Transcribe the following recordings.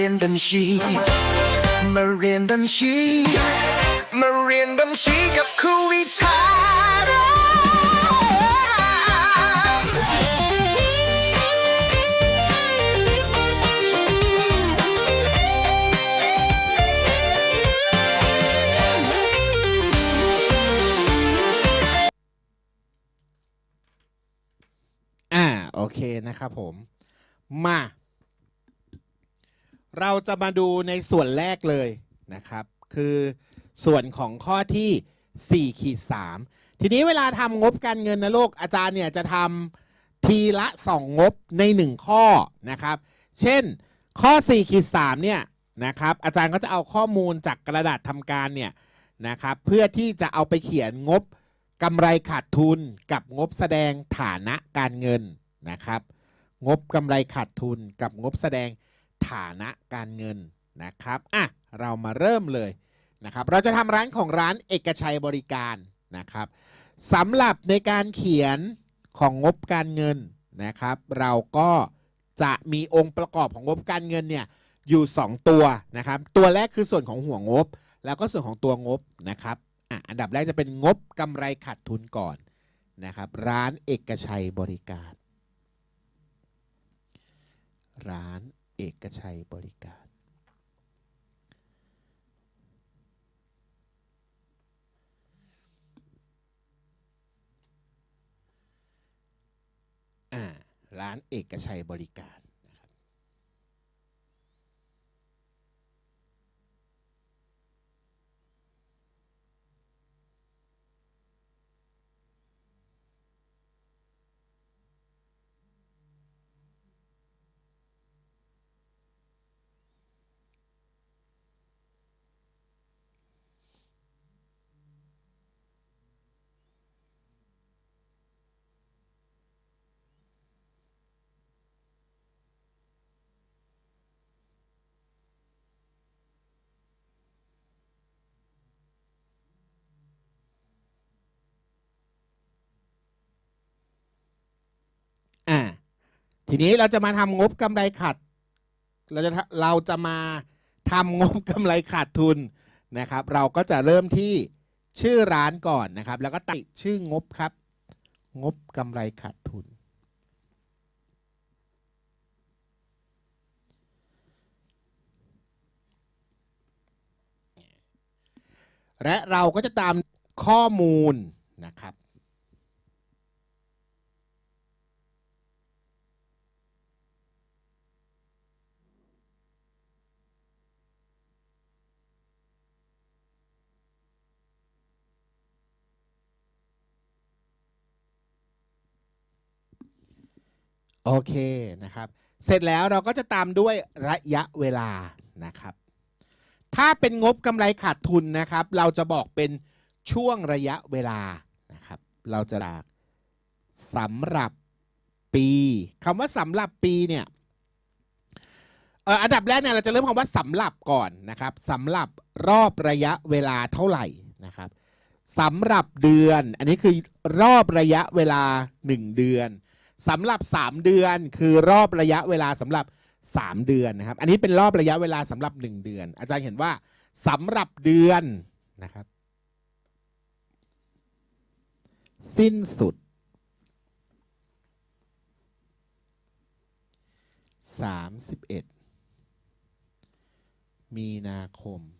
รียนบัญชี มาเรียนบัญชี มาเรียนบัญชีกับครูวิชาอ่าโอเคนะครับผม มา เราจะมาดูในส่วนแรกเลยนะครับ คือส่วนของข้อที่4ขีด3ทีนี้เวลาทำงบการเงินนะลูกอาจารย์เนี่ยจะทำทีละ 2 งบใน 1 ข้อนะครับ เช่นข้อ4ขีด3เนี่ยนะครับอาจารย์ก็จะเอาข้อมูลจากกระดาษทำการเนี่ยนะครับเพื่อที่จะเอาไปเขียนงบกำไรขาดทุนกับงบแสดงฐานะการเงินนะครับ งบกำไรขาดทุนกับงบแสดง ฐานะการเงินนะครับอะเรามาเริ่มเลยนะครับเราจะทำร้านของร้านเอกชัยบริการนะครับสำหรับในการเขียนของงบการเงินนะครับ เราก็จะมีองค์ประกอบของงบการเงินเนี่ยอยู่ 2 ตัวนะครับ ตัวแรกคือส่วนของหัวงบ แล้วก็ส่วนของตัวงบนะครับอะอันดับแรกจะเป็นงบกำไรขาดทุนก่อนนะครับ ร้านเอกชัยบริการ ร้าน เอกชัยบริการ ร้านเอกชัยบริการ ทีนี้เราจะมาทำงบกำไรขาดเราจะเราจะมาทำงบกำไรขาดทุนนะครับ เราก็จะเริ่มที่ชื่อร้านก่อนนะครับ แล้วก็ติดชื่องบครับ งบกำไรขาดทุน และเราก็จะตามข้อมูลนะครับ โอเคนะครับ เสร็จแล้วเราก็จะตามด้วยระยะเวลานะครับ ถ้าเป็นงบกำไรขาดทุนนะครับ เราจะบอกเป็นช่วงระยะเวลานะครับ เราจะบอกสำหรับปีคำว่าสำหรับปีเนี่ยเอ่ออันดับแรกเนี่ยเราจะเริ่มคำว่าสำหรับก่อนนะครับสำหรับรอบระยะเวลาเท่าไหร่นะครับสำหรับเดือน อันนี้คือรอบระยะเวลา 1 เดือน สำหรับ 3 เดือนคือรอบระยะเวลาสำหรับ 3 เดือนนะครับ อันนี้เป็นรอบระยะเวลาสำหรับ 1 เดือน อาจารย์เห็นว่าสำหรับเดือนนะครับ สิ้นสุด 31 มีนาคม 25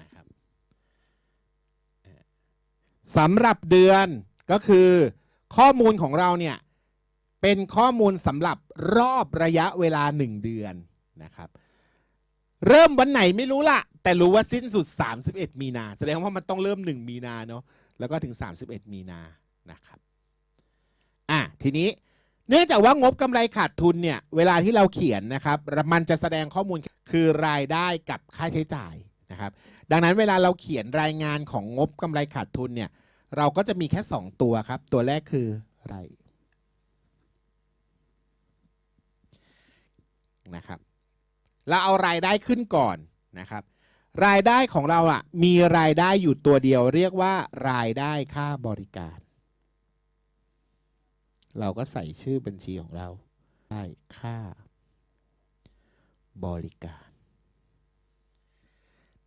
นะครับเอ่อ สำหรับเดือนก็คือข้อมูลของเราเนี่ย เป็นข้อมูลสำหรับรอบระยะเวลา 1 เดือนนะครับ เริ่มวันไหนไม่รู้ละแต่รู้ว่าสิ้นสุด 31 มีนา แสดงว่ามันต้องเริ่ม 1 มีนาเนาะแล้วก็ถึง 31 มีนานะครับอะทีนี้เนื่องจากว่างบกำไรขาดทุนเนี่ย เวลาที่เราเขียนนะครับ มันจะแสดงข้อมูลคือรายได้กับค่าใช้จ่ายนะครับ ดังนั้นเวลาเราเขียนรายงานของงบกำไรขาดทุนเนี่ย เราก็จะมีแค่ 2 ตัวครับ ตัวแรกคือรายนะครับ เราเอารายได้ขึ้นก่อนนะครับ รายได้ของเราอะมีรายได้อยู่ตัวเดียวเรียกว่ารายได้ค่าบริการ เราก็ใส่ชื่อบัญชีของเราได้ค่า บริการ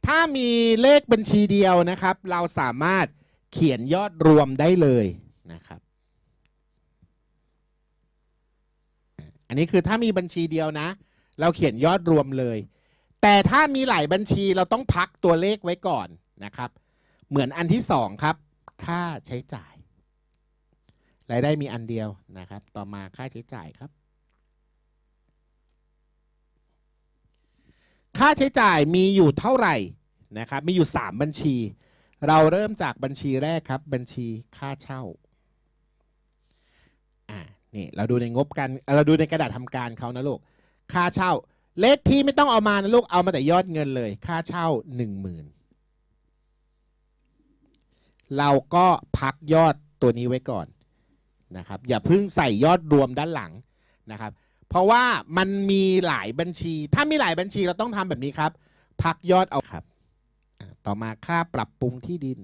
ถ้ามีเลขบัญชีเดียวนะครับ เราสามารถ เขียนยอดรวมได้เลยนะครับ อันนี้คือถ้ามีบัญชีเดียวนะ เราเขียนยอดรวมเลย แต่ถ้ามีหลายบัญชีเราต้องพักตัวเลขไว้ก่อนนะครับ เหมือนอันที่สองครับ ค่าใช้จ่ายรายได้มีอันเดียวนะครับ ต่อมาค่าใช้จ่ายครับ ค่าใช้จ่ายมีอยู่เท่าไหร่นะครับ มีอยู่ 3 บัญชี เราเริ่มจากบัญชีแรกครับ บัญชีค่าเช่าอ่านี่เราดูในงบกันเราดูในกระดาษทำการเขานะลูกค่าเช่า เลขที่ไม่ต้องเอามานะลูกเอามาแต่ยอดเงินเลย ค่าเช่า1 0,000เราก็พักยอดตัวนี้ไว้ก่อนนะครับ อย่าเพิ่งใส่ยอดรวมด้านหลังนะครับ เพราะว่ามันมีหลายบัญชี ถ้ามีหลายบัญชีเราต้องทำแบบนี้ครับ พักยอดเอาครับ ต่อมาค่าปรับปรุงที่ดิน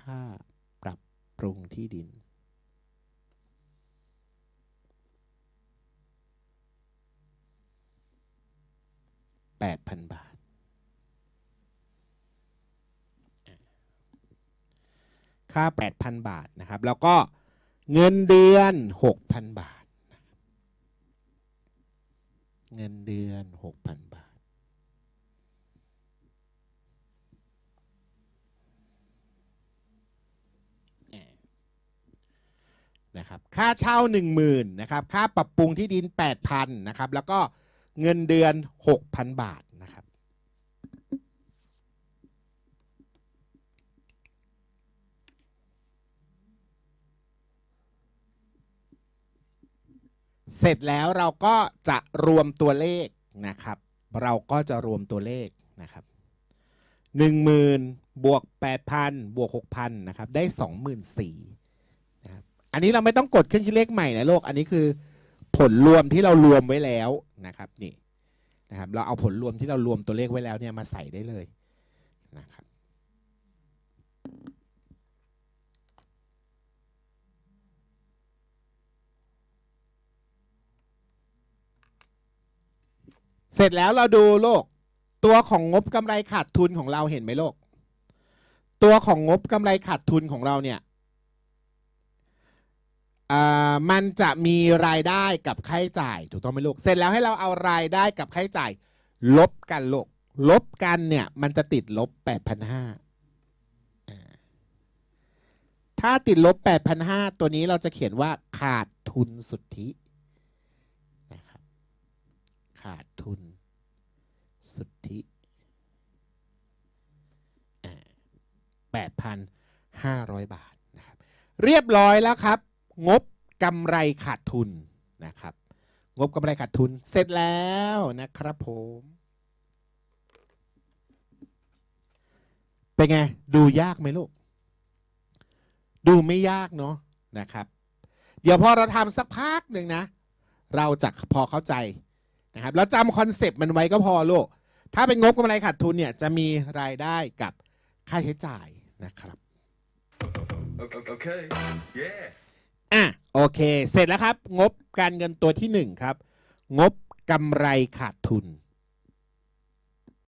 ค่าปรับปรุงที่ดิน แปดพันบาท ค่า 8,000 บาทนะครับ แล้วก็เงินเดือน 6,000 บาท เงินเดือน6,000บาท นะครับ ค่าเช่า 10,000นะครับ ค่าปรับปรุงที่ดิน 8,000นะครับ แล้วก็เงินเดือน 6,000 บาทนะครับ เสร็จแล้วเราก็จะรวมตัวเลขนะครับ เราก็จะรวมตัวเลขนะครับหนึ่งหมื่นบวกแปดพันบวกหกพันนะครับได้สองหมื่นสี่นะครับอันนี้เราไม่ต้องกดเครื่องคิดเลขใหม่นะโลก อันนี้คือผลรวมที่เรารวมไว้แล้วนะครับนี่นะครับเราเอาผลรวมที่เรารวมตัวเลขไว้แล้วเนี่ยมาใส่ได้เลยนะครับ เสร็จแล้วเราดูโลก ตัวของงบกำไรขาดทุนของเราเห็นไหมโลก ตัวของงบกำไรขาดทุนของเราเนี่ยอ่ามันจะมีรายได้กับค่าใช้จ่ายถูกต้องไหมลูก เสร็จแล้วให้เราเอารายได้กับค่าใช้จ่าย ลบกันโลกลบกันเนี่ยมันจะติดลบ 8,500อ่าถ้าติดลบ 8,500 ตัวนี้เราจะเขียนว่าขาดทุนสุทธิ 8,500 บาทนะครับเรียบร้อยแล้วครับ งบกำไรขาดทุนนะครับงบกำไรขาดทุนเสร็จแล้วนะครับผมเป็นไงดูยากไหมลูก ดูไม่ยากเนาะนะครับ เดี๋ยวพอเราทำสักพักหนึ่งนะ เราจะพอเข้าใจนะครับแล้วจำคอนเซปต์มันไว้ก็พอลูก ถ้าเป็นงบกำไรขาดทุนเนี่ยจะมีรายได้กับค่าใช้จ่าย นะครับ Okay. okay. Yeah. อะโอเค เสร็จแล้วครับ งบการเงินตัวที่หนึ่งครับ งบกำไรขาดทุน